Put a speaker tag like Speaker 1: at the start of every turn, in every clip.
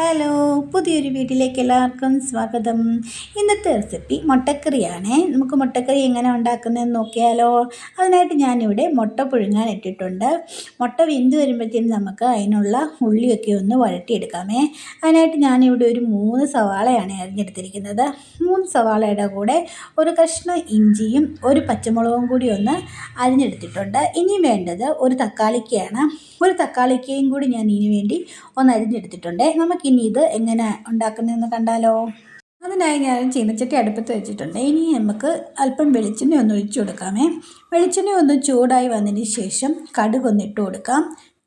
Speaker 1: Hello പുതിയൊരു വീട്ടിലേക്ക് എല്ലാവർക്കും സ്വാഗതം. ഇന്നത്തെ റെസിപ്പി മുട്ടക്കറിയാണ്. നമുക്ക് മുട്ടക്കറി എങ്ങനെ ഉണ്ടാക്കുന്നതെന്ന് നോക്കിയാലോ. അതിനായിട്ട് ഞാനിവിടെ മുട്ട പുഴുങ്ങാൻ ഇട്ടിട്ടുണ്ട്. മുട്ട വെന്ത് വരുമ്പോഴത്തേനും നമുക്ക് അതിനുള്ള ഉള്ളിയൊക്കെ ഒന്ന് വഴറ്റിയെടുക്കാമേ. അതിനായിട്ട് ഞാനിവിടെ ഒരു മൂന്ന് സവാളയാണ് അരിഞ്ഞെടുത്തിരിക്കുന്നത്. മൂന്ന് സവാളയുടെ കൂടെ ഒരു കഷ്ണം ഇഞ്ചിയും ഒരു പച്ചമുളകും കൂടി ഒന്ന് അരിഞ്ഞെടുത്തിട്ടുണ്ട്. ഇനി വേണ്ടത് ഒരു തക്കാളിക്കയാണ്. ഒരു തക്കാളിക്കയും കൂടി ഞാൻ ഇനി വേണ്ടി ഒന്ന് അരിഞ്ഞെടുത്തിട്ടുണ്ട്. നമുക്കിനി ഇത് എങ്ങനെ ഉണ്ടാക്കുന്നതെന്ന് കണ്ടാലോ? അതിനായി ഞാൻ ചീനച്ചട്ടി അടുപ്പത്ത് വെച്ചിട്ടുണ്ട്. ഇനി നമുക്ക് അല്പം വെളിച്ചെണ്ണ ഒന്ന് ഒഴിച്ചു കൊടുക്കാമേ. വെളിച്ചെണ്ണ ഒന്ന് ചൂടായി വന്നതിന് ശേഷം കടുക് ഒന്ന് ഇട്ട് കൊടുക്കാം.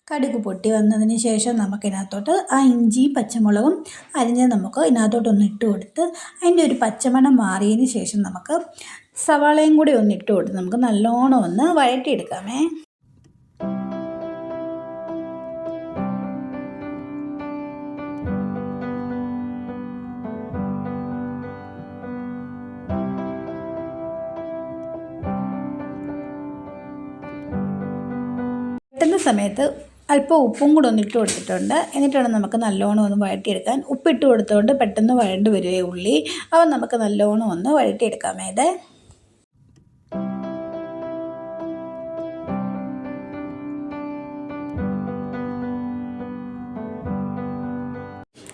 Speaker 1: കടുക് പൊട്ടി വന്നതിന് ശേഷം നമുക്കിതിനകത്തോട്ട് ആ ഇഞ്ചി പച്ചമുളകും അരിഞ്ഞ് നമുക്ക് ഇതിനകത്തോട്ടൊന്ന് ഇട്ട് കൊടുത്ത് അതിന്റെ ഒരു പച്ചമണം മാറിയതിന് ശേഷം നമുക്ക് സവാളയും കൂടി ഒന്ന് ഇട്ട് കൊടുത്ത് നമുക്ക് നല്ലോണം ഒന്ന് വഴറ്റിയെടുക്കാമേ. വെട്ടുന്ന സമയത്ത് അല്പം ഉപ്പും കൂടെ ഒന്ന് ഇട്ട് കൊടുത്തിട്ടുണ്ട്. എന്നിട്ടാണ് നമുക്ക് നല്ലോണം ഒന്ന് വഴറ്റിയെടുക്കാൻ. ഉപ്പിട്ട് കൊടുത്തുകൊണ്ട് പെട്ടെന്ന് വഴണ്ട് വരുവേ ഉള്ളി. അപ്പോൾ നമുക്ക് നല്ലോണം ഒന്ന് വഴറ്റിയെടുക്കാമേ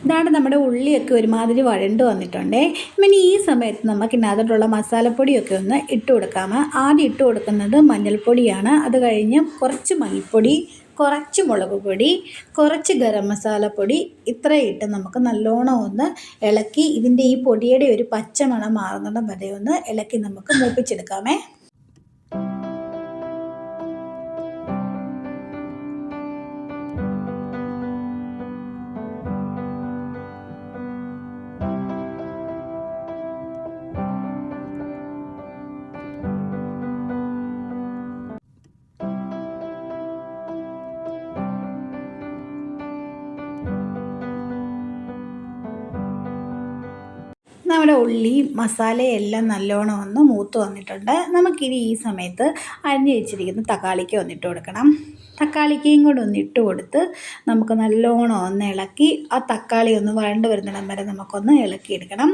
Speaker 1: ഇതാണ് നമ്മുടെ ഉള്ളിയൊക്കെ ഒരുമാതിരി വഴണ്ട് വന്നിട്ടുണ്ടേ. പിന്നെ ഈ സമയത്ത് നമുക്ക് ഇതിനകത്തോട്ടുള്ള മസാലപ്പൊടിയൊക്കെ ഒന്ന് ഇട്ട് കൊടുക്കാം. ആദ്യം ഇട്ട് കൊടുക്കുന്നത് മഞ്ഞൾപ്പൊടിയാണ്. അത് കഴിഞ്ഞ് കുറച്ച് മല്ലിപ്പൊടി കുറച്ച് മുളക് പൊടി കുറച്ച് ഗരം മസാലപ്പൊടി ഇത്രയിട്ട് നമുക്ക് നല്ലോണം ഒന്ന് ഇളക്കി ഇതിന്റെ ഈ പൊടിയുടെ ഒരു പച്ചമണം മാറുന്നിടം വരെ ഒന്ന് ഇളക്കി നമുക്ക് മൂപ്പിച്ചെടുക്കാമേ. നമ്മുടെ ഉള്ളി മസാലയെല്ലാം നല്ലോണം ഒന്ന് മൂത്ത് വന്നിട്ടുണ്ട്. നമുക്കിനി ഈ സമയത്ത് അരിഞ്ഞു വെച്ചിരിക്കുന്ന തക്കാളിക്ക് ഒന്നിട്ട് കൊടുക്കണം. തക്കാളിക്കയും കൂടെ ഒന്ന് ഇട്ട് കൊടുത്ത് നമുക്ക് നല്ലോണം ഒന്ന് ഇളക്കി ആ തക്കാളി ഒന്ന് വഴണ്ട് വരുന്നിടം വരെ നമുക്കൊന്ന് ഇളക്കിയെടുക്കണം.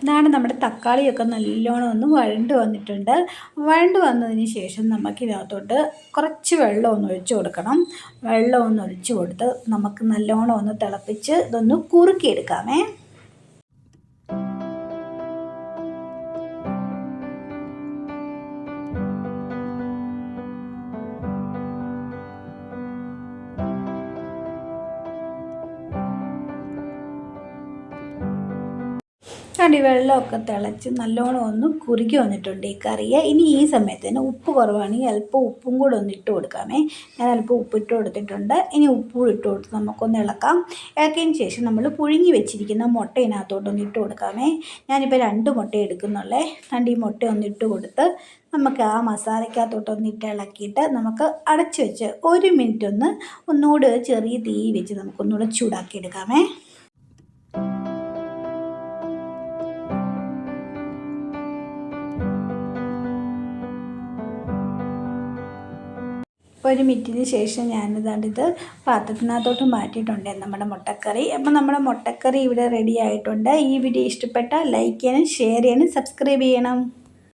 Speaker 1: ഇതാണ് നമ്മുടെ തക്കാളിയൊക്കെ നല്ലോണം ഒന്ന് വഴണ്ട് വന്നിട്ടുണ്ട്. വഴണ്ട് വന്നതിന് ശേഷം നമുക്കിതിനകത്തോട്ട് കുറച്ച് വെള്ളം ഒന്ന് ഒഴിച്ചു കൊടുക്കണം. വെള്ളം ഒന്ന് ഒഴിച്ചു കൊടുത്ത് നമുക്ക് നല്ലോണം ഒന്ന് തിളപ്പിച്ച് ഇതൊന്ന് കുറുക്കിയെടുക്കാമേ. കണ്ടി വെള്ളമൊക്കെ തിളച്ച് നല്ലോണം ഒന്ന് കുറുകി വന്നിട്ടുണ്ട് ഈ കറിയെ. ഇനി ഈ സമയത്ത് തന്നെ ഉപ്പ് കുറവാണെങ്കിൽ അല്പം ഉപ്പും കൂടെ ഒന്ന് ഇട്ട് കൊടുക്കാമേ. ഞാൻ അല്പം ഉപ്പ് ഇട്ട് കൊടുത്തിട്ടുണ്ട്. ഇനി ഉപ്പും ഇട്ട് കൊടുത്ത് നമുക്കൊന്ന് ഇളക്കാം. ഇളക്കിയതിന് ശേഷം നമ്മൾ പുഴുങ്ങി വെച്ചിരിക്കുന്ന മുട്ട ഇതിനകത്തോട്ടൊന്ന് ഇട്ട് കൊടുക്കാമേ. ഞാനിപ്പോൾ രണ്ട് മുട്ട എടുക്കുന്നുള്ളേ. രണ്ട് ഈ മുട്ട ഒന്ന് ഇട്ട് കൊടുത്ത് നമുക്ക് ആ മസാലയ്ക്കകത്തോട്ടൊന്ന് ഇട്ട് ഇളക്കിയിട്ട് നമുക്ക് അടച്ചു വെച്ച് ഒരു മിനിറ്റ് ഒന്ന് ഒന്നുകൂടെ ചെറിയ തീ വെച്ച് നമുക്കൊന്നുകൂടെ ചൂടാക്കി എടുക്കാമേ ഒരു മിനിറ്റിന് ശേഷം ഞാനിതാണ്ട് ഇത് പാത്രത്തിനകത്തോട്ട് മാറ്റിയിട്ടുണ്ട് നമ്മുടെ മുട്ടക്കറി. അപ്പോൾ നമ്മുടെ മുട്ടക്കറി ഇവിടെ റെഡി ആയിട്ടുണ്ട്. ഈ വീഡിയോ ഇഷ്ടപ്പെട്ടാൽ ലൈക്ക് ചെയ്യാനും ഷെയർ ചെയ്യാനും സബ്സ്ക്രൈബ് ചെയ്യണം.